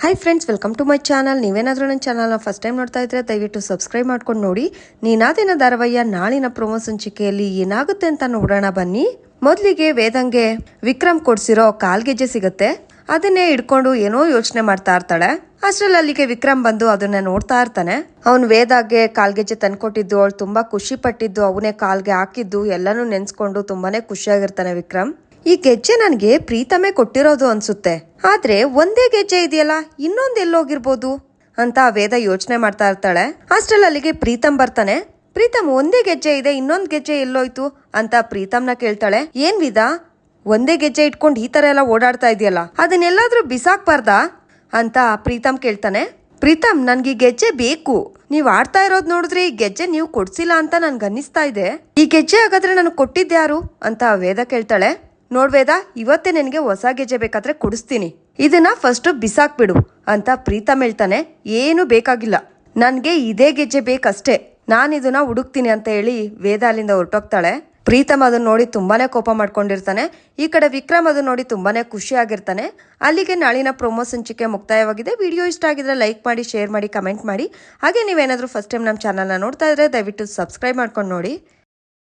Hi friends welcome to my channel ನೀವೇನಾದರೂ ನನ್ನ ಚಾನಲ್ನ ಫಸ್ಟ್ ಟೈಮ್ ನೋಡ್ತಾ ಇದ್ರೆ ದಯವಿಟ್ಟು ಸಬ್ಸ್ಕ್ರೈಬ್ ಮಾಡ್ಕೊಂಡು ನೋಡಿ. ನೀನಾದಿನ ಧಾರಾವಾಹಿಯ ನಾಳಿನ ಪ್ರೊಮೋ ಸಂಚಿಕೆಯಲ್ಲಿ ಏನಾಗುತ್ತೆ ಅಂತ ನೋಡೋಣ ಬನ್ನಿ. ಮೊದಲಿಗೆ ವೇದಂಗೆ ವಿಕ್ರಮ್ ಕೊಡ್ಸಿರೋ ಕಾಲ್ಗೆಜ್ಜೆ ಸಿಗುತ್ತೆ. ಅದನ್ನೇ ಹಿಡ್ಕೊಂಡು ಏನೋ ಯೋಚನೆ ಮಾಡ್ತಾ ಇರ್ತಾಳೆ. ಅಷ್ಟರಲ್ಲಿ ಅಲ್ಲಿಗೆ ವಿಕ್ರಮ್ ಬಂದು ಅದನ್ನ ನೋಡ್ತಾ ಇರ್ತಾನೆ. ಅವನು ವೇದಾಗೆ ಕಾಲ್ಗೆಜ್ಜೆ ತಂದ್ಕೊಟ್ಟಿದ್ದು, ಅವಳು ತುಂಬಾ ಖುಷಿ ಪಟ್ಟಿದ್ದು, ಅವನೇ ಕಾಲ್ಗೆ ಹಾಕಿದ್ದು, ಎಲ್ಲನೂ ನೆನ್ಸ್ಕೊಂಡು ತುಂಬಾನೇ ಖುಷಿಯಾಗಿರ್ತಾನೆ ವಿಕ್ರಮ್. ಈ ಗೆಜ್ಜೆ ನನಗೆ ಪ್ರೀತಮೆ ಕೊಟ್ಟಿರೋದು ಅನ್ಸುತ್ತೆ. ಆದ್ರೆ ಒಂದೇ ಗೆಜ್ಜೆ ಇದೆಯಲ್ಲ, ಇನ್ನೊಂದು ಎಲ್ಲೋಗಿರ್ಬೋದು? ಅಂತ ವೇದ ಯೋಚನೆ ಮಾಡ್ತಾ ಇರ್ತಾಳೆ. ಅಷ್ಟ್ರಲ್ಲಿ ಅಲ್ಲಿಗೆ ಪ್ರೀತಮ್ ಬರ್ತಾನೆ. ಪ್ರೀತಮ್, ಒಂದೇ ಗೆಜ್ಜೆ ಇದೆ, ಇನ್ನೊಂದ್ ಗೆಜ್ಜೆ ಎಲ್ಲೋಯ್ತು? ಅಂತ ಪ್ರೀತಮ್ನ ಕೇಳ್ತಾಳೆ. ಏನ್ ವಿಧ ಒಂದೇ ಗೆಜ್ಜೆ ಇಟ್ಕೊಂಡು ಈ ತರ ಎಲ್ಲ ಓಡಾಡ್ತಾ ಇದೆಯಲ್ಲ, ಅದನ್ನೆಲ್ಲಾದ್ರೂ ಬಿಸಾಕ್ಬಾರ್ದಾ? ಅಂತ ಪ್ರೀತಮ್ ಕೇಳ್ತಾನೆ. ಪ್ರೀತಮ್, ನನ್ಗೆ ಈ ಗೆಜ್ಜೆ ಬೇಕು. ನೀವು ಆಡ್ತಾ ಇರೋದ್ ನೋಡಿದ್ರೆ ಈ ಗೆಜ್ಜೆ ನೀವು ಕೊಡ್ಸಿಲ್ಲ ಅಂತ ನನ್ಗೆ ಅನ್ನಿಸ್ತಾ ಇದೆ. ಈ ಗೆಜ್ಜೆ ಹಾಗಾದ್ರೆ ನನಗೆ ಕೊಟ್ಟಿದ್ಯಾರು ಅಂತ ವೇದ ಕೇಳ್ತಾಳೆ. ನೋಡ್ ವೇದ, ಇವತ್ತೇ ನಿನಗೆ ಹೊಸ ಗೆಜ್ಜೆ ಬೇಕಾದ್ರೆ ಕೊಡಿಸ್ತೀನಿ. ಇದನ್ನ ಫಸ್ಟ್ ಬಿಸಾಕ್ಬಿಡು ಅಂತ ಪ್ರೀತಮ್ ಹೇಳ್ತಾನೆ ಏನು ಬೇಕಾಗಿಲ್ಲ. ನನಗೆ ಇದೇ ಗೆಜ್ಜೆ ಬೇಕಷ್ಟೇ. ನಾನು ಇದನ್ನ ಹುಡುಕ್ತೀನಿ ಅಂತ ಹೇಳಿ ವೇದ ಅಲ್ಲಿಂದ ಹೊರಟೋಗ್ತಾಳೆ. ಪ್ರೀತಮ್ ಅದನ್ನ ನೋಡಿ ತುಂಬಾನೇ ಕೋಪ ಮಾಡ್ಕೊಂಡಿರ್ತಾನೆ. ಈ ಕಡೆ ವಿಕ್ರಮ್ ಅದನ್ನ ನೋಡಿ ತುಂಬಾನೇ ಖುಷಿ ಆಗಿರ್ತಾನೆ. ಅಲ್ಲಿಗೆ ನಾಳಿನ ಪ್ರೊಮೋ ಸಂಚಿಕೆ ಮುಕ್ತಾಯವಾಗಿದೆ. ವಿಡಿಯೋ ಇಷ್ಟ ಆಗಿದ್ರೆ ಲೈಕ್ ಮಾಡಿ ಶೇರ್ ಮಾಡಿ ಕಮೆಂಟ್ ಮಾಡಿ. ಹಾಗೆ ನೀವೇನಾದರೂ ಫಸ್ಟ್ ಟೈಮ್ ನಮ್ಮ ಚಾನಲ್ನ ನೋಡ್ತಾ ಇದ್ರೆ ದಯವಿಟ್ಟು ಸಬ್ಸ್ಕ್ರೈಬ್ ಮಾಡ್ಕೊಂಡು ನೋಡಿ.